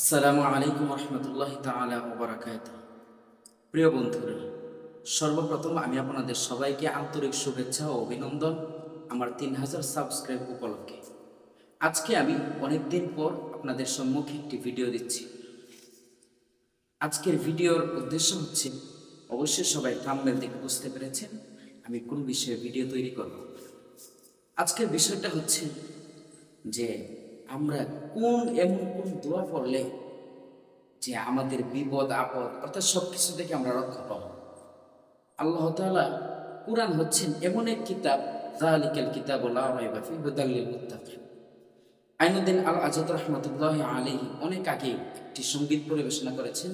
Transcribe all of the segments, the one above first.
আসসালামু আলাইকুম রহমতুল্লাহ তালা ওবরাকাত প্রিয় বন্ধুরা, সর্বপ্রথম আমি আপনাদের সবাইকে আন্তরিক শুভেচ্ছা ও অভিনন্দন আমার তিন হাজার সাবস্ক্রাইব উপলক্ষে। আজকে আমি অনেক দিন পর আপনাদের সম্মুখে একটি ভিডিও দিচ্ছি। আজকের ভিডিওর উদ্দেশ্য হচ্ছে, অবশ্যই সবাই থাম্বেল দেখে বুঝতে পেরেছেন আমি কোন বিষয়ে ভিডিও তৈরি করব। আজকের বিষয়টা হচ্ছে যে আমরা কোন এমন কোন দোয়া পড়লে যে আমাদের বিপদ, আপদ, অর্থাৎ সব কিছু থেকে আমরা রক্ষা পাবো। আল্লাহ তাআলা কোরআন হচ্ছেন এমন এক কিতাব জালিকাল কিতাব আইনুদ্দিন আল আজাদ রহমতুল্লাহ আলাইহি অনেক আগে একটি সংগীত পরিবেশনা করেছেন,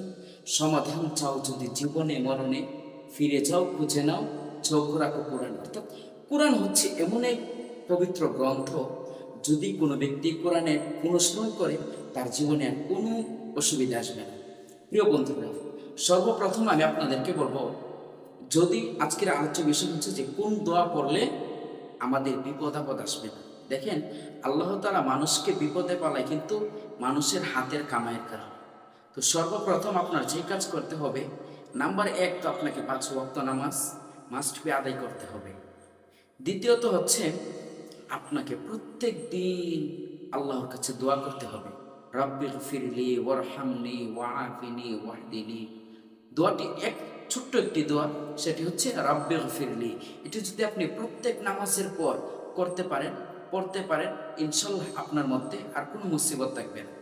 সমাধান চাও যদি জীবনে, মরণে, ফিরে যাও, খুঁজে নাও চোখ রাখো কোরআন। অর্থাৎ কোরআন হচ্ছে এমন এক পবিত্র গ্রন্থ যদি কোনো ব্যক্তি কোরআনে অনুসরণ করে, তার জীবনে আর কোনো অসুবিধা আসবে না। প্রিয় বন্ধুরা, সর্বপ্রথম আমি আপনাদেরকে বলব, যদি আজকের আলোচ্য বিষয় হচ্ছে যে, কোন দোয়া পড়লে আমাদের বিপদ আপদ আসবে না? দেখেন, আল্লাহ তালা মানুষকে বিপদে পালায়, কিন্তু মানুষের হাতের কামায়ের কারণ। তো সর্বপ্রথম আপনার যে কাজ করতে হবে, নাম্বার এক তো আপনাকে পাঁচ ওয়াক্ত নামাজ মাস্ট বি আদায় করতে হবে। দ্বিতীয়ত হচ্ছে আপনাকে প্রত্যেক দিন আল্লাহর কাছে দোয়া করতে হবে। রব্বিল ফিরলি ওয়ারহামনি ওয়াআফিনি ওয়াহদিনি। দোয়াটি এক ছোট্ট একটি দোয়া, সেটি হচ্ছে রব্বিল ফিরলি এটি যদি আপনি প্রত্যেক নামাজের পর করতে পারেন, পড়তে পারেন ইনশাল্লাহ আপনার মধ্যে আর কোনো মুসিবত থাকবে না।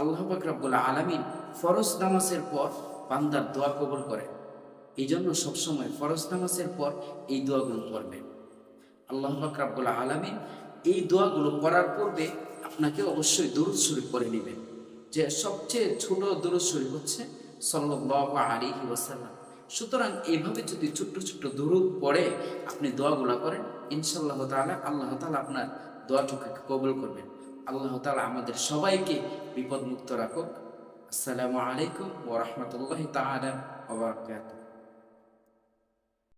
আল্লাহ পাক আলমিন ফরজ নামাজের পর বান্দার দোয়া কবল করে এই জন্য সবসময় ফরজ নামাজের পর এই দোয়াগুলো পড়বেন। আল্লাহ রাব্বুল আলামিন এই দোয়াগুলো করার পূর্বে আপনাকে অবশ্যই দরুদ শরীফ করে নেবেন। যে সবচেয়ে ছোট দরুদ শরীফ হচ্ছে সাল্লাল্লাহু আলাইহি ওয়াসাল্লাম। সুতরাং এইভাবে যদি ছোট্ট ছোট্ট দরুদ পড়ে আপনি দোয়াগুলো করেন ইনশাল্লাহ তাআলা আল্লাহ তালা আপনার দোয়াটুকে কবল করবেন। আল্লাহ তালা আমাদের সবাইকে বিপদমুক্ত রাখুক। আসসালামু আলাইকুম ওয়া রাহমাতুল্লাহি তাআলা ওয়া বারাকাতুহু।